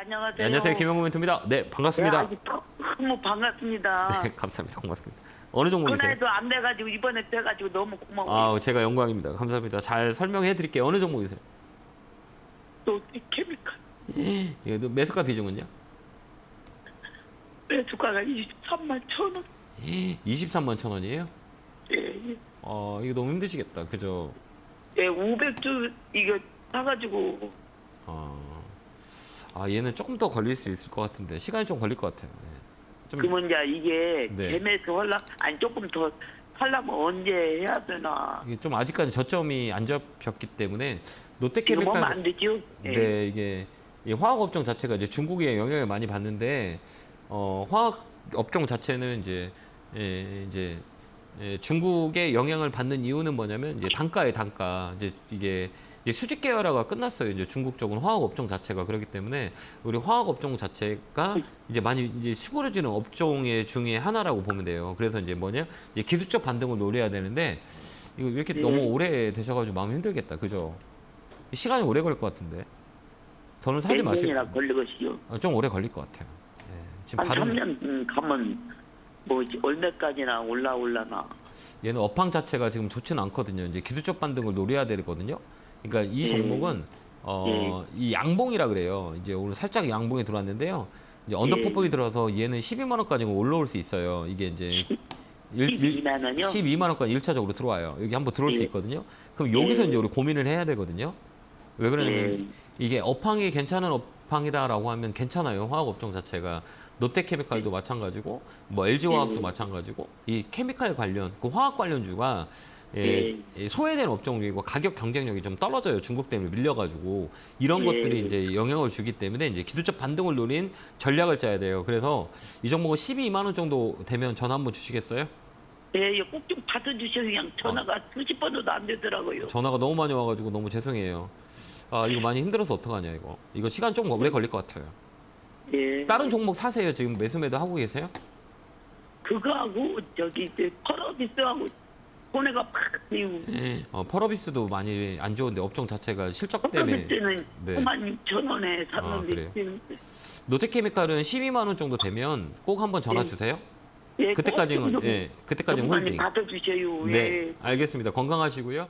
안녕하세요. 네, 안녕하세요. 김영구 멘토입니다. 네, 반갑습니다. 네, 너무 반갑습니다. 네, 감사합니다. 고맙습니다. 어느 종목이세요? 전화해도 안 돼가지고 이번에 돼가지고 너무 고마워요. 아, 제가 영광입니다. 감사합니다. 잘 설명해 드릴게요. 어느 종목이세요? 또 케미칼 이거 매수가 비중은요? 매수가가 23만 천 원. 23만 천 원이에요? 예, 예. 어, 이거 너무 힘드시겠다. 그죠? 예, 500주 이거 사가지고 어. 아, 얘는 조금 더 걸릴 수 있을 것 같은데 시간이 좀 걸릴 것 같아요. 네. 좀 그러면 이제 이게 네. 개매수 할라 아니 조금 더 하려면 언제 해야 되나? 이게 좀 아직까지 저점이 안 잡혔기 때문에 지금 하면 안 되죠? 예. 네, 이게 이 화학 업종 자체가 이제 중국의 영향을 많이 받는데 어, 화학 업종 자체는 이제 예, 이제 예, 중국의 영향을 받는 이유는 뭐냐면 이제 단가의 단가 이제 이게 이제 수직 계열화가 끝났어요. 이제 중국 쪽은 화학 업종 자체가 그렇기 때문에 우리 화학 업종 자체가 이제 많이 이제 수그러지는 업종의 중에 하나라고 보면 돼요. 그래서 이제 뭐냐 이제 기술적 반등을 노려야 되는데 이거 이렇게 네. 너무 오래 되셔가지고 마음이 힘들겠다. 그죠? 시간이 오래 걸릴 것 같은데. 저는 사지 마시고 년이나 걸리겠어요. 어, 좀 오래 걸릴 것 같아요. 예, 지금 한 바로 3년 음, 가면 뭐 얼마까지나 올라올라나. 얘는 업황 자체가 지금 좋지는 않거든요. 이제 기술적 반등을 노려야 되거든요. 그러니까 이 예. 종목은 어, 이 양봉이라 그래요. 이제 오늘 살짝 양봉이 들어왔는데요. 이제 언더퍼폼이 들어서 얘는 12만 원까지 올라올 수 있어요. 이게 이제 일- 일- 12만 원이요? 12만 원까지 일차적으로 들어와요. 여기 한번 들어올 수 예. 있거든요. 그럼 여기서 예. 이제 우리 고민을 해야 되거든요. 왜 그러냐면 예. 이게 업황이 괜찮은 업 황이다라고 하면 괜찮아요. 화학 업종 자체가 롯데케미칼도 마찬가지고 뭐 LG화학도 예. 마찬가지고 이 케미칼 관련 그 화학 관련주가 예, 이 소외된 업종이고 가격 경쟁력이 좀 떨어져요. 중국 때문에 밀려가지고 이런 예. 것들이 이제 영향을 주기 때문에 이제 기술적 반등을 노린 전략을 짜야 돼요. 그래서 이 종목은 12만 원 정도 되면 전화 한번 주시겠어요? 예, 꼭좀 받아주세요. 그냥 전화가 수십 번도 안 되더라고요. 전화가 너무 많이 와가지고 너무 죄송해요. 아 이거 많이 힘들어서 어떡하냐 이거. 이거 시간 좀 오래 걸릴 것 같아요. 예. 다른 종목 사세요. 지금 매수 매도 하고 계세요? 그거하고 저기 이제 펄어비스하고 손해가 팍 띄우. 어, 펄어비스도 많이 안 좋은데 업종 자체가 실적 때문에 펄어비스는 네. 9만 6천 원에 아, 샀는데 그래요? 지금 롯데케미칼은 12만 원 정도 되면 꼭 한번 전화 예. 주세요. 예, 그때까지는 꼭 좀- 예, 그때까지는 좀 많이 홀딩. 받아주세요. 네, 예. 알겠습니다. 건강하시고요.